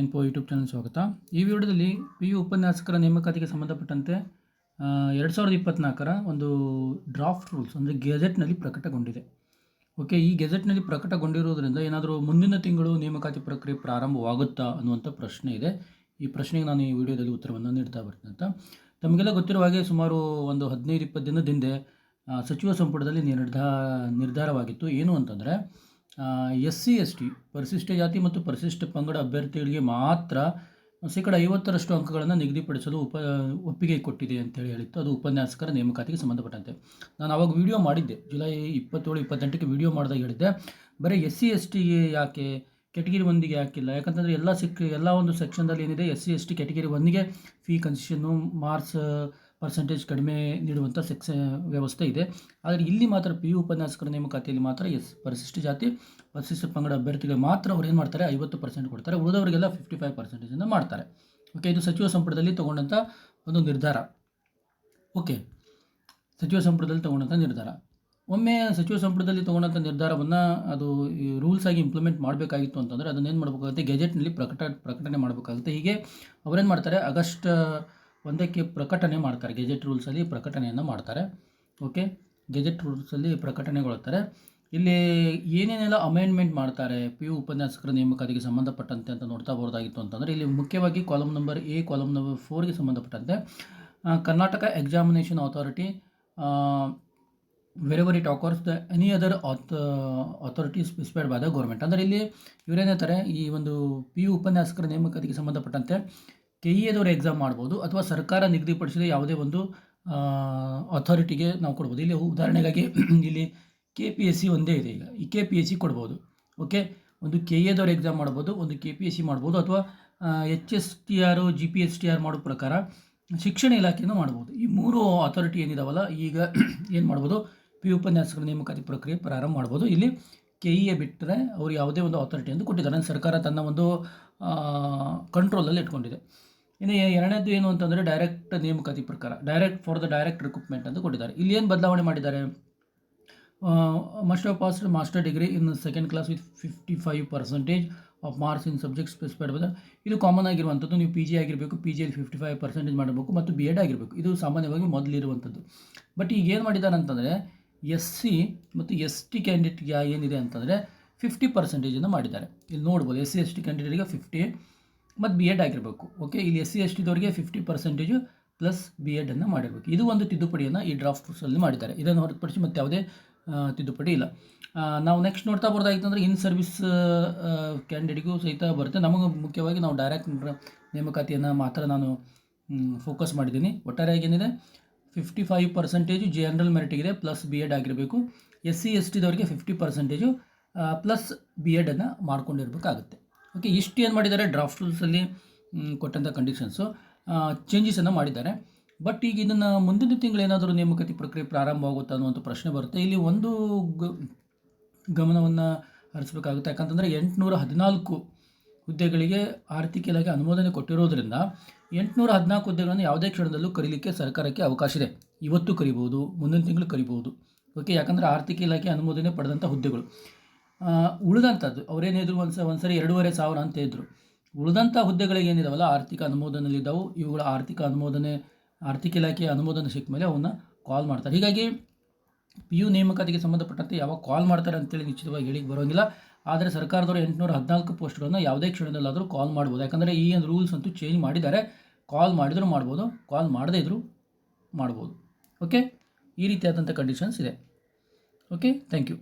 ಎನ್ಪೋ YouTube channel ಸ್ವಾಗತ. ಈ ವಿಡಿಯೋದಲ್ಲಿ ಪಿ ಯು ಉಪನ್ಯಾಸಕರ ನೇಮಕಾತಿಗೆ ಸಂಬಂಧಪಟ್ಟಂತೆ ಎರಡು ಸಾವಿರದ ಇಪ್ಪತ್ತ್ನಾಲ್ಕರ ಒಂದು ಡ್ರಾಫ್ಟ್ ರೂಲ್ಸ್ ಅಂದರೆ ಗೆಜೆಟ್ನಲ್ಲಿ ಪ್ರಕಟಗೊಂಡಿದೆ. ಓಕೆ ಈ ಗೆಜೆಟ್ನಲ್ಲಿ ಪ್ರಕಟಗೊಂಡಿರೋದ್ರಿಂದ ಏನಾದರೂ ಮುಂದಿನ ತಿಂಗಳು ನೇಮಕಾತಿ ಪ್ರಕ್ರಿಯೆ ಪ್ರಾರಂಭವಾಗುತ್ತಾ ಅನ್ನುವಂಥ ಪ್ರಶ್ನೆ ಇದೆ. ಈ ಪ್ರಶ್ನೆಗೆ ನಾನು ಈ ವಿಡಿಯೋದಲ್ಲಿ ಉತ್ತರವನ್ನು ನೀಡ್ತಾ ಬರ್ತೀನಿ ಅಂತ. ತಮಗೆಲ್ಲ ಗೊತ್ತಿರುವ ಹಾಗೆ ಸುಮಾರು ಒಂದು ಹದಿನೈದು, ಇಪ್ಪತ್ತು ಹಿಂದೆ ಸಚಿವ ಸಂಪುಟದಲ್ಲಿ ನಿರ್ಧಾ ನಿರ್ಧಾರವಾಗಿತ್ತು. ಏನು ಅಂತಂದರೆ ಎಸ್ ಸಿ ಎಸ್ ಟಿ ಪರಿಶಿಷ್ಟ ಜಾತಿ ಮತ್ತು ಪರಿಶಿಷ್ಟ ಪಂಗಡ ಅಭ್ಯರ್ಥಿಗಳಿಗೆ ಮಾತ್ರ ಶೇಕಡ ಐವತ್ತರಷ್ಟು ಅಂಕಗಳನ್ನು ನಿಗದಿಪಡಿಸಲು ಉಪ, ಒಪ್ಪಿಗೆ ಕೊಟ್ಟಿದೆ ಅಂತೇಳಿ ಹೇಳಿತ್ತು. ಅದು ಉಪನ್ಯಾಸಕರ ನೇಮಕಾತಿಗೆ ಸಂಬಂಧಪಟ್ಟಂತೆ. ನಾನು ಅವಾಗ ವಿಡಿಯೋ ಮಾಡಿದ್ದೆ. ಜುಲೈ ಇಪ್ಪತ್ತೇಳು, ಇಪ್ಪತ್ತೆಂಟಕ್ಕೆ ವಿಡಿಯೋ ಮಾಡಿದಾಗ ಹೇಳಿದ್ದೆ. ಬರೀ ಎಸ್ ಸಿ ಎಸ್ ಟಿಗೆ ಯಾಕೆ ಕೆಟಗಿರಿ ಒಂದಿಗೆ ಯಾಕಿಲ್ಲ ಯಾಕಂತಂದರೆ ಎಲ್ಲ ಸಿಕ್, ಎಲ್ಲ ಒಂದು ಸೆಕ್ಷನ್ದಲ್ಲಿ ಏನಿದೆ S C S T category ಒಂದಿಗೆ ಫೀ ಕನ್ಸೆಷನ್ನು ಮಾರ್ಕ್ಸ್ ಪರ್ಸೆಂಟೇಜ್ ಕಡಿಮೆ ನೀಡುವಂಥ ಸೆಕ್ಷ ವ್ಯವಸ್ಥೆ ಇದೆ. ಆದರೆ ಇಲ್ಲಿ ಮಾತ್ರ ಪಿ ಯು ಉಪನ್ಯಾಸಕರ ನೇಮಕಾತಿಯಲ್ಲಿ ಮಾತ್ರ ಎಸ್ ಪರಿಶಿಷ್ಟ ಜಾತಿ, ಪರಿಶಿಷ್ಟ ಪಂಗಡ ಅಭ್ಯರ್ಥಿಗಳು ಮಾತ್ರ ಅವ್ರು ಏನು ಮಾಡ್ತಾರೆ? ಐವತ್ತು ಪರ್ಸೆಂಟ್ ಕೊಡ್ತಾರೆ. ಉಳಿದವರಿಗೆಲ್ಲ ಫಿಫ್ಟಿ ಫೈವ್ ಪರ್ಸೆಂಟೇಜನ್ನು ಮಾಡ್ತಾರೆ. ಓಕೆ ಇದು ಸಚಿವ ಸಂಪುಟದಲ್ಲಿ ತಗೊಂಡಂಥ ಒಂದು ನಿರ್ಧಾರ. ಓಕೆ ಸಚಿವ ಸಂಪುಟದಲ್ಲಿ ತಗೊಂಡಂಥ ನಿರ್ಧಾರ. ಒಮ್ಮೆ ಸಚಿವ ಸಂಪುಟದಲ್ಲಿ ತೊಗೊಂಡಂಥ ನಿರ್ಧಾರವನ್ನು ಅದು ರೂಲ್ಸ್ ಆಗಿ ಇಂಪ್ಲಿಮೆಂಟ್ ಮಾಡಬೇಕಾಗಿತ್ತು ಅಂತಂದರೆ ಅದನ್ನೇನು ಮಾಡಬೇಕಾಗುತ್ತೆ? ಗೆಜೆಟ್ನಲ್ಲಿ ಪ್ರಕಟ, ಪ್ರಕಟಣೆ ಮಾಡಬೇಕಾಗುತ್ತೆ. ಹೀಗೆ ಅವರೇನು ಮಾಡ್ತಾರೆ? ಆಗಸ್ಟ್ ಒಂದಕ್ಕೆ ಪ್ರಕಟಣೆ ಮಾಡ್ತಾರೆ. ಗೆಜೆಟ್ ರೂಲ್ಸಲ್ಲಿ ಪ್ರಕಟಣೆಯನ್ನು ಮಾಡ್ತಾರೆ. ಓಕೆ ಗೆಜೆಟ್ ರೂಲ್ಸಲ್ಲಿ ಪ್ರಕಟಣೆಗೊಳ್ತಾರೆ ಇಲ್ಲಿ ಏನೇನೆಲ್ಲ ಅಮೆಂಡ್ಮೆಂಟ್ ಮಾಡ್ತಾರೆ? ಪಿ ಯು ಉಪನ್ಯಾಸಕರ ನೇಮಕಾತಿಗೆ ಸಂಬಂಧಪಟ್ಟಂತೆ ಅಂತ ನೋಡ್ತಾ ಬರೋದಾಗಿತ್ತು ಅಂತಂದರೆ, ಇಲ್ಲಿ ಮುಖ್ಯವಾಗಿ column number A column number ಫೋರ್ಗೆ ಸಂಬಂಧಪಟ್ಟಂತೆ Karnataka examination authority wherever it occurs the any other auth authority specified by the government ಅಂದರೆ ಇಲ್ಲಿ ಇವರೇನೇತಾರೆ ಈ ಒಂದು ಪಿ ಯು ಉಪನ್ಯಾಸಕರ ನೇಮಕಾತಿಗೆ ಸಂಬಂಧಪಟ್ಟಂತೆ ಕೆ ಇ ಎದವರು ಎಕ್ಸಾಮ್ ಮಾಡ್ಬೋದು ಅಥವಾ ಸರ್ಕಾರ ನಿಗದಿಪಡಿಸಿದ ಯಾವುದೇ ಒಂದು ಅಥಾರಿಟಿಗೆ ನಾವು ಕೊಡ್ಬೋದು. ಇಲ್ಲಿ ಉದಾಹರಣೆಗಾಗಿ ಇಲ್ಲಿ ಕೆ ಪಿ ಎಸ್ ಸಿ ಒಂದೇ ಇದೆ ಈಗ. ಈ ಕೆ ಪಿ ಎಸ್ ಸಿ ಕೊಡ್ಬೋದು. ಓಕೆ ಒಂದು ಕೆ ಎದವ್ರು ಎಕ್ಸಾಮ್ ಮಾಡ್ಬೋದು, ಒಂದು ಕೆ ಪಿ ಎಸ್ ಸಿ ಮಾಡ್ಬೋದು ಅಥವಾ H S T R G P S T R ಮಾಡೋ ಪ್ರಕಾರ ಶಿಕ್ಷಣ ಇಲಾಖೆಯೂ ಮಾಡ್ಬೋದು. ಈ ಮೂರು ಅಥಾರಿಟಿ ಏನಿದಾವಲ್ಲ, ಈಗ ಏನು ಮಾಡ್ಬೋದು? ಪಿ ಉಪನ್ಯಾಸಕರ ನೇಮಕಾತಿ ಪ್ರಕ್ರಿಯೆ ಪ್ರಾರಂಭ ಮಾಡ್ಬೋದು. ಇಲ್ಲಿ ಕೆ ಇ ಎ ಬಿಟ್ಟರೆ ಅವರು ಯಾವುದೇ ಒಂದು ಅಥಾರಿಟಿ ಎಂದು ಕೊಟ್ಟಿದ್ದಾರೆ. ಸರ್ಕಾರ ತನ್ನ ಒಂದು ಕಂಟ್ರೋಲಲ್ಲಿ ಇಟ್ಕೊಂಡಿದೆ. ಇನ್ನು ಎರಡನೇದು ಏನು ಅಂತಂದರೆ ಡೈರೆಕ್ಟ್ ನೇಮಕಾತಿ ಪ್ರಕಾರ direct for the direct recruitment ಅಂತ ಕೊಟ್ಟಿದ್ದಾರೆ. ಇಲ್ಲಿ ಏನು ಬದಲಾವಣೆ ಮಾಡಿದ್ದಾರೆ? Must of pass master degree in second class with fifty five percentage of marks in subject specified ಬಂದರೆ ಇದು ಕಾಮನ್ ಆಗಿರುವಂಥದ್ದು. ನೀವು ಪಿ ಜಿ ಆಗಿರಬೇಕು ಪಿ ಜಿಯಲ್ಲಿ ಫಿಫ್ಟಿ ಫೈವ್ ಪರ್ಸೆಂಟೇಜ್ ಮಾಡಬೇಕು ಮತ್ತು ಬಿ ಎಡ್ ಆಗಿರಬೇಕು. ಇದು ಸಾಮಾನ್ಯವಾಗಿ ಮೊದಲಿರುವಂಥದ್ದು. ಬಟ್ ಈಗ ಏನು ಮಾಡಿದ್ದಾರೆ ಅಂತಂದರೆ ಎಸ್ ಸಿ ಮತ್ತು ಎಸ್ ಟಿ ಕ್ಯಾಂಡಿಡೇಟ್ಗೆ ಏನಿದೆ ಅಂತಂದರೆ ಫಿಫ್ಟಿ ಪರ್ಸೆಂಟೇಜನ್ನು ಮಾಡಿದ್ದಾರೆ. ಇಲ್ಲಿ ನೋಡ್ಬೋದು ಎಸ್ ಸಿ ಎಸ್ ಟಿ ಕ್ಯಾಂಡಿಡೇಟ್ಗೆ ಫಿಫ್ಟಿ ಮತ್ತು ಬಿ ಎಡ್ ಆಗಿರಬೇಕು. ಓಕೆ ಇಲ್ಲಿ ಎಸ್ ಸಿ ಎಸ್ ಟಿದವರಿಗೆ ಫಿಫ್ಟಿ ಪರ್ಸೆಂಟೇಜು ಪ್ಲಸ್ ಬಿ ಎಡನ್ನು ಮಾಡಿರಬೇಕು. ಇದು ಒಂದು ತಿದ್ದುಪಡಿಯನ್ನು ಈ ಡ್ರಾಫ್ಟ್ ರೂಲ್ಸಲ್ಲಿ ಮಾಡಿದ್ದಾರೆ. ಇದನ್ನು ಹೊರತುಪಡಿಸಿ ಮತ್ತು ಯಾವುದೇ ತಿದ್ದುಪಡಿ ಇಲ್ಲ. ನಾವು ನೆಕ್ಸ್ಟ್ ನೋಡ್ತಾ ಬರೋದಾಗಿತ್ತು ಅಂದರೆ ಇನ್ ಸರ್ವಿಸ್ ಕ್ಯಾಂಡಿಡೇಟ್ಗೂ ಸಹಿತ ಬರುತ್ತೆ. ನಮಗೆ ಮುಖ್ಯವಾಗಿ ನಾವು ಡೈರೆಕ್ಟ್ ನೇಮಕಾತಿಯನ್ನು ಮಾತ್ರ ನಾನು ಫೋಕಸ್ ಮಾಡಿದ್ದೀನಿ. ಒಟ್ಟಾರೆಯಾಗಿ ಏನಿದೆ ಫಿಫ್ಟಿ ಫೈವ್ ಪರ್ಸೆಂಟೇಜು ಜನರಲ್ ಮೆರಿಟಿಗಿದೆ ಪ್ಲಸ್ ಬಿ ಎಡ್ ಆಗಿರಬೇಕು. ಎಸ್ ಸಿ ಎಸ್ ಟಿದವರಿಗೆ ಫಿಫ್ಟಿ ಪರ್ಸೆಂಟೇಜು ಪ್ಲಸ್ ಬಿ ಎಡನ್ನು ಮಾಡ್ಕೊಂಡಿರ್ಬೇಕಾಗುತ್ತೆ. ಓಕೆ, ಇಷ್ಟು ಏನು ಮಾಡಿದ್ದಾರೆ? ಡ್ರಾಫ್ಟ್ ರೂಲ್ಸಲ್ಲಿ ಕೊಟ್ಟಂಥ ಕಂಡೀಷನ್ಸು ಚೇಂಜಸನ್ನು ಮಾಡಿದ್ದಾರೆ. ಬಟ್ ಈಗ ಇದನ್ನು ಮುಂದಿನ ತಿಂಗಳು ಏನಾದರೂ ನೇಮಕಾತಿ ಪ್ರಕ್ರಿಯೆ ಪ್ರಾರಂಭ ಆಗುತ್ತಾ ಅನ್ನುವಂಥ ಪ್ರಶ್ನೆ ಬರುತ್ತೆ. ಇಲ್ಲಿ ಒಂದು ಗ, ಗಮನವನ್ನು ಹರಿಸಬೇಕಾಗುತ್ತೆ. ಯಾಕಂತಂದರೆ ಎಂಟುನೂರ ಹದಿನಾಲ್ಕು ಹುದ್ದೆಗಳಿಗೆ ಆರ್ಥಿಕ ಇಲಾಖೆ ಅನುಮೋದನೆ ಕೊಟ್ಟಿರೋದ್ರಿಂದ ಎಂಟುನೂರ ಹದಿನಾಲ್ಕು ಹುದ್ದೆಗಳನ್ನು ಯಾವುದೇ ಕ್ಷಣದಲ್ಲೂ ಕರೀಲಿಕ್ಕೆ ಸರ್ಕಾರಕ್ಕೆ ಅವಕಾಶ ಇದೆ. ಇವತ್ತು ಕರಿಬೋದು ಮುಂದಿನ ತಿಂಗಳು ಕರಿಬೋದು ಓಕೆ, ಯಾಕಂದರೆ ಆರ್ಥಿಕ ಇಲಾಖೆ ಅನುಮೋದನೆ ಪಡೆದಂಥ ಹುದ್ದೆಗಳು. ಉಳಿದಂಥದ್ದು ಅವರೇನಿದ್ರು ಒಂದು ಸ ಒಂದು ಸರಿ ಎರಡೂವರೆ ಸಾವಿರ ಅಂತ ಇದ್ದರು ಉಳಿದಂಥ ಹುದ್ದೆಗಳಿಗೆ ಏನಿದಾವಲ್ಲ ಆರ್ಥಿಕ ಅನುಮೋದನೆಯಲ್ಲಿದ್ದಾವೆ ಇವುಗಳ ಆರ್ಥಿಕ ಅನುಮೋದನೆ, ಆರ್ಥಿಕ ಇಲಾಖೆಯ ಅನುಮೋದನೆ ಸಿಕ್ಕ ಮೇಲೆ ಅವನ್ನ ಕಾಲ್ ಮಾಡ್ತಾರೆ. ಹೀಗಾಗಿ ಪಿ ಯು ನೇಮಕಾತಿಗೆ ಸಂಬಂಧಪಟ್ಟಂತೆ ಯಾವಾಗ ಕಾಲ್ ಮಾಡ್ತಾರೆ ಅಂತೇಳಿ ನಿಶ್ಚಿತವಾಗಿ ಹೇಳಿಕ್ಕೆ ಬರೋಂಗಿಲ್ಲ. ಆದರೆ ಸರ್ಕಾರದವರು ಎಂಟುನೂರ ಹದಿನಾಲ್ಕು ಪೋಸ್ಟ್ಗಳನ್ನು ಯಾವುದೇ ಕ್ಷಣದಲ್ಲಾದರೂ ಕಾಲ್ ಮಾಡ್ಬೋದು. ಯಾಕಂದರೆ ಈ ಒಂದು ರೂಲ್ಸ್ ಅಂತೂ ಚೇಂಜ್ ಮಾಡಿದ್ದಾರೆ. ಕಾಲ್ ಮಾಡಿದರೂ ಮಾಡ್ಬೋದು ಕಾಲ್ ಮಾಡದೇ ಇದ್ದರೂ ಮಾಡ್ಬೋದು. ಓಕೆ ಈ ರೀತಿಯಾದಂಥ ಕಂಡೀಷನ್ಸ್ ಇದೆ. Okay thank you